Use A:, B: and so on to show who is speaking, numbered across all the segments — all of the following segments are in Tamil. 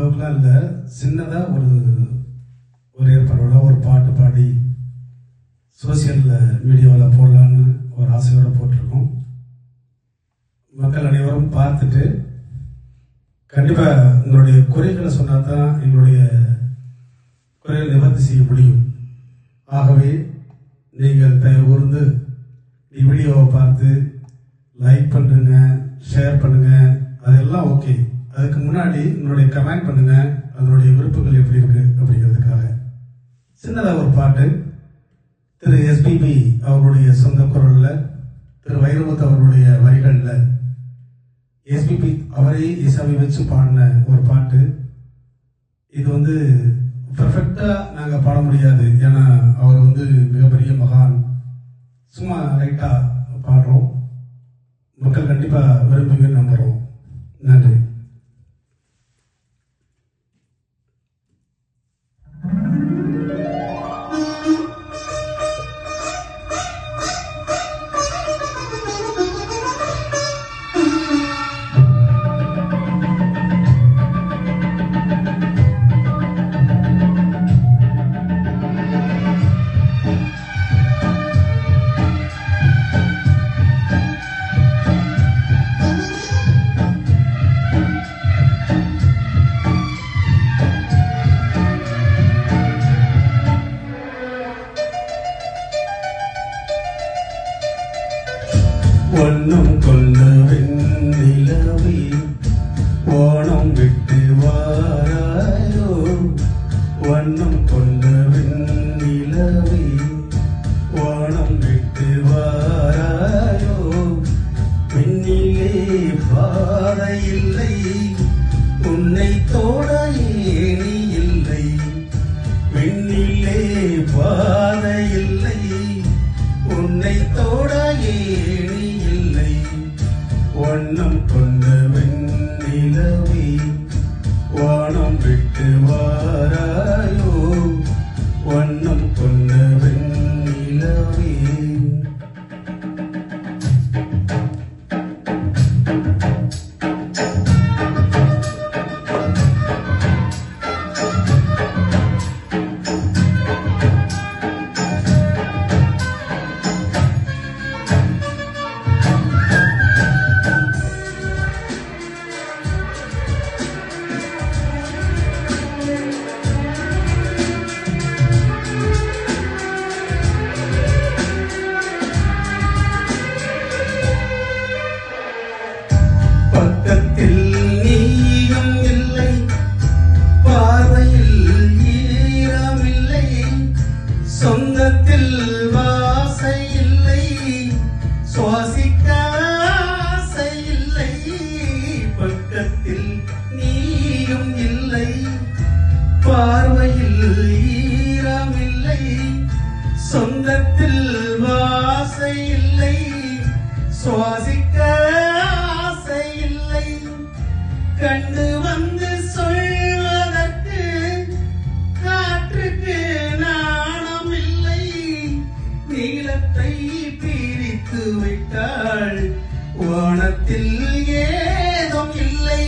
A: ஒரு ஒரு ஏற்பாடோட ஒரு பாட்டு பாடி சோசியலில் மீடியாவில் போடலான்னு ஒரு ஆசையோடு போட்டிருக்கோம். மக்கள் அனைவரும் பார்த்துட்டு கண்டிப்பாக உங்களுடைய குறைகளை சொன்னால் தான் எங்களுடைய குறைகளை நிவர்த்தி செய்ய முடியும். ஆகவே நீங்கள் தயவு கூர்ந்து வீடியோவை பார்த்து லைக் பண்ணுங்க ஷேர் பண்ணுங்க. அதெல்லாம் ஓகே அதுக்கு முன்னாடி உங்களுடைய கமெண்ட் பண்ணுங்க அதனுடைய விருப்பங்கள் எப்படி இருக்கு அப்படிங்கிறதுக்காக. சின்னதாக ஒரு பாட்டு. திரு எஸ்பிபி அவருடைய சொந்த குரலில் திரு வைரமுத்து அவருடைய வரிகளில். எஸ்பிபி அவரே வச்சு பாடின ஒரு பாட்டு. இது வந்து பர்ஃபெக்டாக நாங்கள் பாட முடியாது. ஏன்னா அவர் வந்து மிகப்பெரிய மகான். சும்மா லைட்டாக பாடுறோம். மக்கள் கண்டிப்பாக விரும்புங்க நம்புறோம். நன்றி. ஒன்னும் கொல்ல வெண்ணிலவே ஓணம் விட்டு வாராயோ வண்ணம் கொல்ல வெண்ணிலவே ஓணம் விட்டு வாராயோ விண்ணிலே பாதை இல்லை உன்னை தோட வெண்ணிலவே சுவாசிக்க இல்லை பக்கத்தில் நீயும் இல்லை. பார்வையில் ஈரமில்லை. சொந்தத்தில் வாசை இல்லை சுவாசிக்க ஆசை இல்லை கண்டு வானத்தில் ஏதும் இல்லை.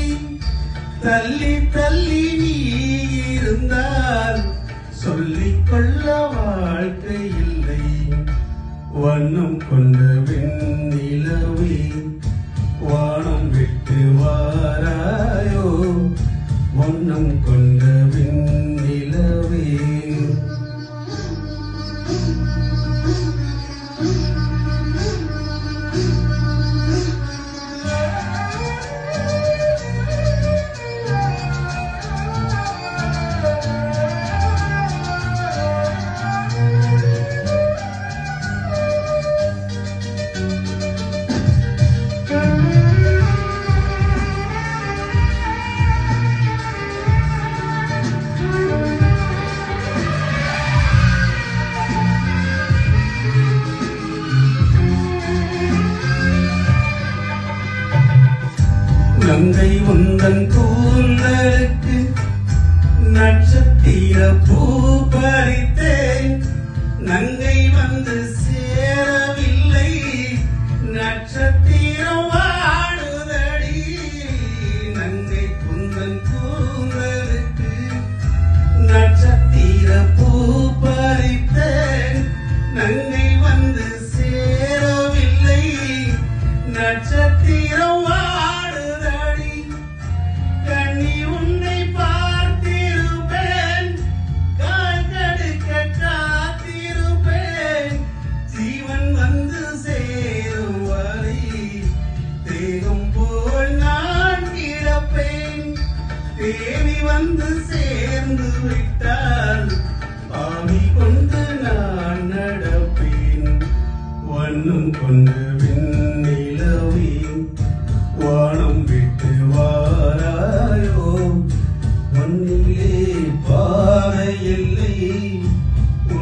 A: தள்ளி தள்ளி நீ இருந்தால் சொல்லிக்கொள்ள வாழ்க்கை இல்லை. வண்ணம் கொண்ட வெண்ணிலவே வானம் விட்டு வாராயோ. வண்ணம் கொண்ட கங்கை உந்தன் கூந்தலுக்கு நட்சத்திர பூ பறி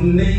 A: உன்னை